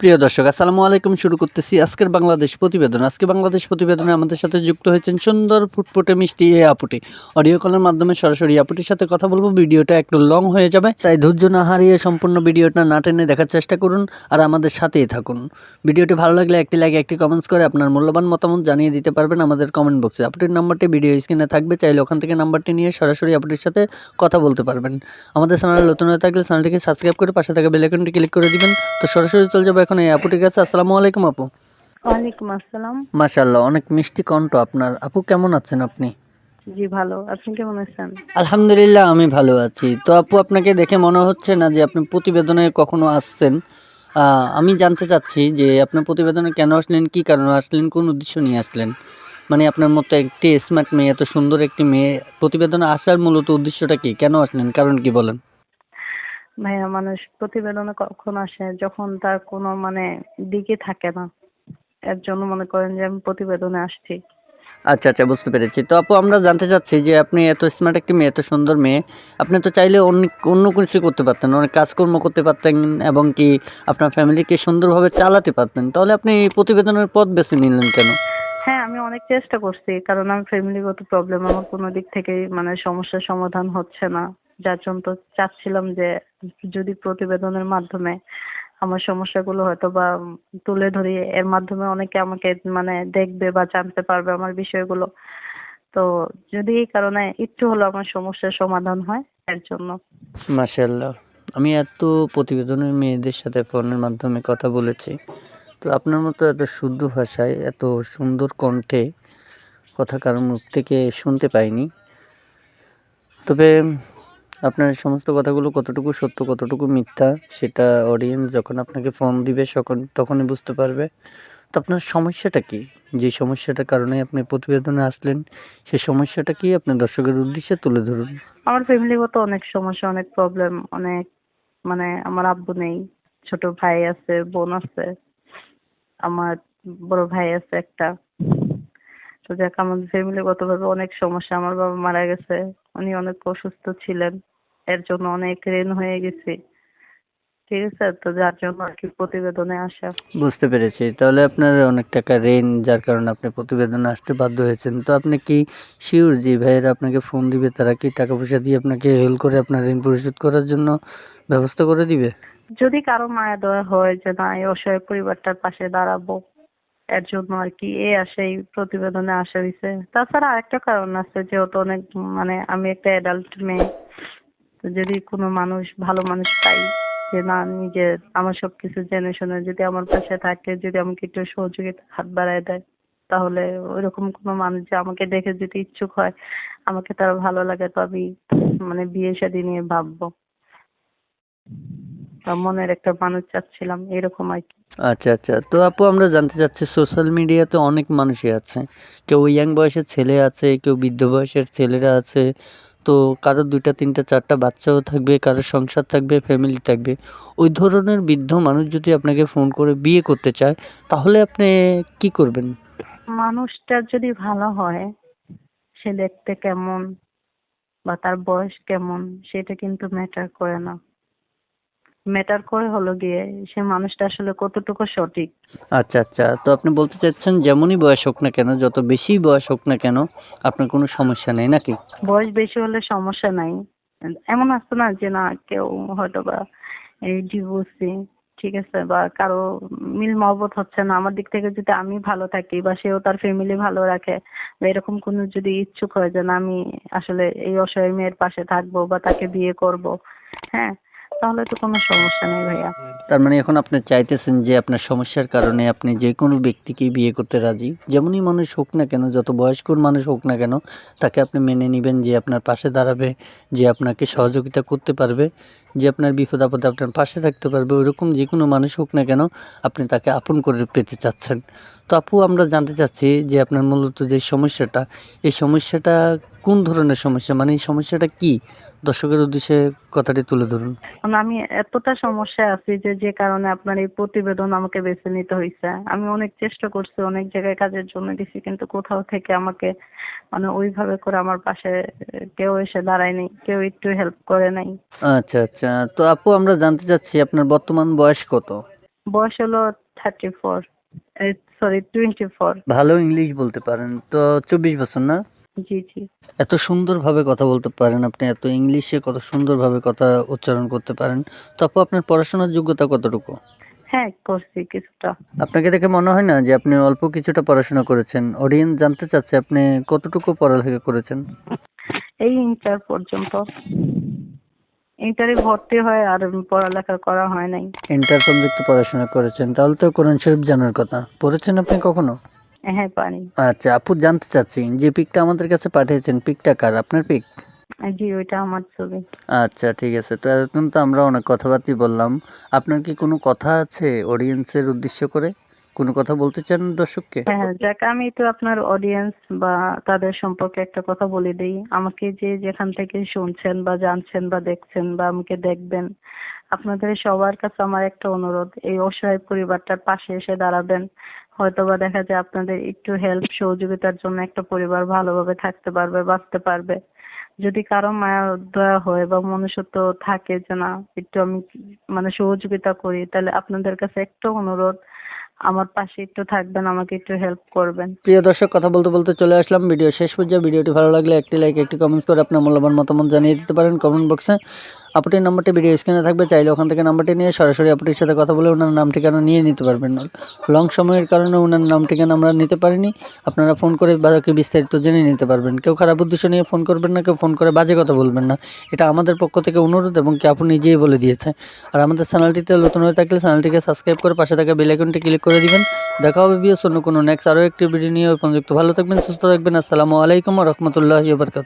প্রিয় দর্শক, আসসালামু আলাইকুম। শুরু করতেছি আজকের বাংলাদেশ প্রতিবেদন। আজকে বাংলাদেশ প্রতিবেদনে আমাদের সাথে যুক্ত হয়েছেন সুন্দর, ফুটফুটে মিষ্টি এ আপুটি। অডিও কলের মাধ্যমে সরাসরি আপুটির সাথে কথা বলব। ভিডিওটা একটু লং হয়ে যাবে, তাই ধৈর্য না হারিয়ে সম্পূর্ণ ভিডিওটা না টেনে দেখার চেষ্টা করুন আর আমাদের সাথেই থাকুন। ভিডিওটি ভালো লাগলে একটি লাইক একটি কমেন্টস করে আপনার মূল্যবান মতামত জানিয়ে দিতে পারবেন আমাদের কমেন্ট বক্সে আপুটির নাম্বারটি ভিডিও স্ক্রিনে থাকবে, চাইলে ওখান থেকে নাম্বারটি নিয়ে সরাসরি আপুটির সাথে কথা বলতে পারবেন। আমাদের চ্যানেলে নতুন হয়ে থাকলে চ্যানেলটিকে সাবস্ক্রাইব করে পাশে থাকা বেল আইকনটি ক্লিক করে দিবেন। তো সরাসরি চলে যাব এখন এই আপুটির কাছে আসসালামু আলাইকুম আপু। ওয়ালাইকুম আসসালাম। মাশাআল্লাহ অনেক মিষ্টি কণ্ঠ আপনার। আপু কেমন আছেন আপনি? জি ভালো। আপনি কেমন আছেন? আলহামদুলিল্লাহ আমি ভালো আছি। তো আপু আপনাকে দেখে মনে হচ্ছে না যে আপনি প্রতিবেদনে কখনো আসছেন। আহ, আমি জানতে চাচ্ছি যে আপনি প্রতিবেদনে কেন আসলেন কি কারণে আসলেন কোন উদ্দেশ্য নিয়ে আসলেন? মানে আপনার মতো একটি স্মার্ট মেয়ে এত সুন্দর একটি মেয়ে প্রতিবেদনে আসার মূলত উদ্দেশ্যটা কি? কেন আসলেন? কারণ কি বলেন? ভাইয়া মানুষ প্রতিবেদনে কখন আসে যখন তার কোনো মানে দিকে থাকে না। এর জন্য মনে করেন যে আমি প্রতিবেদনে আসছি। আচ্ছা আচ্ছা বুঝতে পেরেছি। তো আপু আমরা জানতে চাচ্ছি যে আপনি এত স্মার্ট একটি মেয়ে এত সুন্দর মেয়ে আপনি তো চাইলে অন্য অন্য কিছু করতে পারতেন অনেক কাজকর্ম করতে পারতেন এবং কি আপনার ফ্যামিলিকে সুন্দরভাবে চালাতে পারতেন। তাহলে আপনি প্রতিবেদনের পথ বেছে নিলেন কেন? হ্যাঁ আমি অনেক চেষ্টা করছি কারণ আমার ফ্যামিলিগত প্রবলেম আমার কোনো দিক থেকেই মানে সমস্যার সমাধান হচ্ছে না। যার জন্য তো চাচ্ছিলাম যে যদি প্রতিবেদনের মাধ্যমে আমার সমস্যাগুলো হয়তো বা তুলে ধরি, এর মাধ্যমে অনেকে আমাকে মানে দেখবে বা জানতে পারবে আমার বিষয়গুলো। তো যদি এই কারণে একটু হলো আমার সমস্যার সমাধান হয়, এর জন্য। মাশাল্লাহ আমি এত প্রতিবেদনের মেয়েদের সাথে ফোনের মাধ্যমে কথা বলেছি, তো আপনার মতো এত শুদ্ধ ভাষায়, এত সুন্দর কণ্ঠে কথা কারোর মুখ থেকে শুনতে পাইনি। তবে আপনার সমস্ত কথাগুলো কতটুকু সত্য, কতটুকু মিথ্যা, সেটা অডিয়েন্স যখন আপনাকে ফোন দিবে তখন তখনই বুঝতে পারবে। তো আপনার সমস্যাটা কি? যে সমস্যাটার কারণে আপনি প্রতিবেদনে আসলেন সেই সমস্যাটা কি আপনার দর্শকের উদ্দেশ্যে তুলে ধরুন। আমার ফ্যামিলিগত অনেক সমস্যা, অনেক প্রবলেম অনেক মানে আমার আব্বু নেই, ছোট ভাই আছে, বোন আছে, আমার বড় ভাই আছে একটা। তো যাক আমাদের ফ্যামিলিগত ভাবে অনেক সমস্যা। আমার বাবা মারা গেছে উনি অনেক অসুস্থ ছিলেন এর জন্য অনেক ঋণ হয়ে গেছি। ঠিক আছে? তো যার জন্য আর কি প্রতিবেদনে আসা। বুঝতে পেরেছি। তাহলে আপনার অনেক টাকা ঋণ যার কারণে আপনি প্রতিবেদনে আসতে বাধ্য হয়েছেন। তো আপনি কি শিওর যে ভাইয়েরা আপনাকে ফোন দিবে? তারা কি টাকা পয়সা দিয়ে আপনাকে হেল্প করে আপনার ঋণ পরিশোধ করার জন্য ব্যবস্থা করে দিবে? যদি কারও মায়া দেওয়া হয় যে না এই অসহায় পরিবারটার পাশে দাঁড়াবো এর জন্য আর কি, এ আসে এই প্রতিবেদনে আসা হয়েছে তাছাড়া আরেকটা কারণ আছে, যেহেতু অনেক মানে আমি একটা অ্যাডাল্ট মেয়ে, তো যদি কোনো মানুষ, ভালো মানুষ পাই, যে না, নিজের, আমার সবকিছু জেনে শুনে, যদি আমার পাশে থাকে, যদি আমাকে একটু সহযোগিতা হাত বাড়ায় দেয়, তাহলে ওইরকম কোনো মানুষ যে আমাকে দেখে যদি ইচ্ছুক হয়, আমাকে তার ভালো লাগে, তো আমি মানে বিয়ে শাদী নিয়ে ভাববো। মনের একটা মানুষ চাচ্ছিলাম এরকম আর কি। আচ্ছা আচ্ছা। তো আপু আমরা জানতে চাচ্ছি সোশ্যাল মিডিয়াতে অনেক মানুষই আছে। কেউ ইয়াং বয়সের ছেলে আছে কেউ বৃদ্ধ বয়সের ছেলেরা আছে। তো কারও দুইটা তিনটা চারটা বাচ্চাও থাকবে কারও সংসার থাকবে ফ্যামিলি থাকবে। ওই ধরনের বৃদ্ধ মানুষ যদি আপনাকে ফোন করে বিয়ে করতে চায় তাহলে আপনি কি করবেন? মানুষটা যদি ভালো হয় সে দেখতে কেমন বা তার বয়স কেমন সেটা কিন্তু ম্যাটার করে না। ম্যাটার করে হলো গিয়ে সে মানুষটা আসলে কতটুকু সঠিক। আচ্ছা আচ্ছা। তো আপনি বলতে চাচ্ছেন যেমনই বয়স হোক না কেন যত বেশি বয়স হোক না কেন আপনার কোনো সমস্যা নেই নাকি? বয়স বেশি হলে সমস্যা নাই। এমন আসতো না যে না কেউ হয়তো বা এই ডিভোর্সি ঠিক আছে বা কারও মিল মহব্বত হচ্ছে না। আমার দিক থেকে যদি আমি ভালো থাকি বা সেও তার ফ্যামিলি ভালো রাখে বা এরকম কোনো যদি ইচ্ছুক হয় যে না আমি আসলে এই অসহায় মেয়ের পাশে থাকব বা তাকে বিয়ে করব হ্যাঁ তাহলে তো কোনো সমস্যা নেই ভাইয়া। তার মানে এখন আপনি চাইতেছেন যে আপনার সমস্যার কারণে আপনি যে কোনো ব্যক্তিকে বিয়ে করতে রাজি, যেমনই মানুষ হোক না কেন, যত বয়স্ক মানুষ হোক না কেন, তাকে আপনি মেনে নেবেন যে আপনার পাশে দাঁড়াবে, যে আপনাকে সহযোগিতা করতে পারবে। যে আপনার বিপদ আপদে আপনার পাশে থাকতে পারবে ওইরকম যে কোনো মানুষ হোক না কেন আপনি তাকে আপন করে পেতে চাচ্ছেন। তো আপু আমরা জানতে চাচ্ছি যে আপনার মূলত যে সমস্যাটা এই সমস্যাটা কোন ধরনের সমস্যা? মানে এই সমস্যাটা কি? দর্শকের উদ্দেশ্যে কথাটি তুলে ধরুন। আমি এতটা সমস্যা আছি যে যে কারণে আপনার এই প্রতিবেদন আমাকে বেছে নিতে হয়েছে আমি অনেক চেষ্টা করছি অনেক জায়গায় কাজের জন্য গেছি কিন্তু কোথাও থেকে আমাকে মানে ওইভাবে করে আমার পাশে কেউ এসে দাঁড়ায়নি কেউ একটু হেল্প করে নাই। আচ্ছা আচ্ছা। তো আপু আমরা জানতে চাচ্ছি আপনার বর্তমান বয়স কত? বয়স হলো thirty four sorry twenty four ভালো ইংলিশ বলতে পারেন তো চব্বিশ বছর না? জি জি। এত সুন্দরভাবে কথা বলতে পারেন আপনি এত ইংলিশে কত সুন্দরভাবে কথা উচ্চারণ করতে পারেন। তো আপু আপনার পড়াশোনার যোগ্যতা কতটুকু? হ্যাঁ করছি কিছুটা। আপনাকে দেখে মনে হয় না যে আপনি অল্প কিছুটা পড়াশোনা করেছেন? অডিয়েন্স জানতে চাচ্ছে আপনি কতটুকু পড়ালেখা করেছেন? এই ইন্টার পর্যন্ত। ইন্টারে ভর্তি হয় আর পড়ালেখা করা হয় নাই। ইন্টার পর্যন্ত পড়াশোনা করেছেন? তাহলে তো কোরআন শরীফ জানার কথা। পড়েছেন আপনি কখনো? হ্যাঁ পারি। আচ্ছা আপু জানতে চাচ্ছি যে পিকটা আমাদের কাছে পাঠিয়েছেন পিকটা কার? আপনার পিক? জি ওইটা আমার ছবি। আচ্ছা ঠিক আছে। তো এতক্ষণ তো আমরা অনেক কথাবার্তাই বললাম। আপনার কি কোনো কথা আছে অডিয়েন্সের উদ্দেশ্য করে? কোনো কথা বলতে চান দর্শককে? হ্যাঁ যাক, আমি তো আপনার অডিয়েন্স বা তাদের সম্পর্কে একটা কথা বলে দিই। আমাকে যে যেখান থেকে শুনছেন বা জানছেন বা দেখছেন বা আমাকে দেখবেন, আপনাদের সবার কাছে আমার একটা অনুরোধ, এই অসহায় পরিবারটার পাশে এসে দাঁড়াবেন। হয়তো বা দেখা যায় আপনাদের একটু হেল্প সহযোগিতার জন্য একটা পরিবার ভালোভাবে থাকতে পারবে, বাঁচতে পারবে। যদি কারও মায়া দয়া হয় বা মনুষ্যত্ব থাকে যে না, একটু আমি মানে সহযোগিতা করি, তাহলে আপনাদের কাছে একটা অনুরোধ আমার পাশে একটু থাকবেন, আমাকে একটু হেল্প করবেন। প্রিয় দর্শক, কথা বলতে বলতে চলে আসলাম। ভিডিও শেষ পর্যায়ে, ভিডিওটি ভালো লাগলে একটি লাইক একটি কমেন্টস করে আপনার মূল্যবান মতামত জানিয়ে দিতে পারেন কমেন্ট বক্সে আপুটির নাম্বারটি ভিডিও স্ক্রিনে থাকবে, চাইলে ওখান থেকে নাম্বারটি নিয়ে সরাসরি আপুটির সাথে কথা বলে ওনার নাম ঠিকানা নিয়ে নিতে পারবেন। না লং সময়ের কারণে ওনার নাম ঠিকানা আমরা নিতে পারিনি। আপনারা ফোন করে বাকি বিস্তারিত জেনে নিতে পারবেন। কেউ খারাপ উদ্দেশ্য নিয়ে ফোন করবেন না, কেউ ফোন করে বাজে কথা বলবেন না। এটা আমাদের পক্ষ থেকে অনুরোধ এবং কি আপু নিজেই বলে দিয়েছে আর আমাদের চ্যানেলটিতে নতুন হয়ে থাকলে চ্যানেলটিকে সাবস্ক্রাইব করে পাশে থাকা বেল আইকনটি ক্লিক করে দিবেন। দেখা হবে বিয়ে অন্য কোনো নেক্সট আরও একটি ভিডিও নিয়ে। পর্যন্ত ভালো থাকবেন, সুস্থ থাকবেন। আসসালামু আলাইকুম রহমতুল্লাহ বারকাত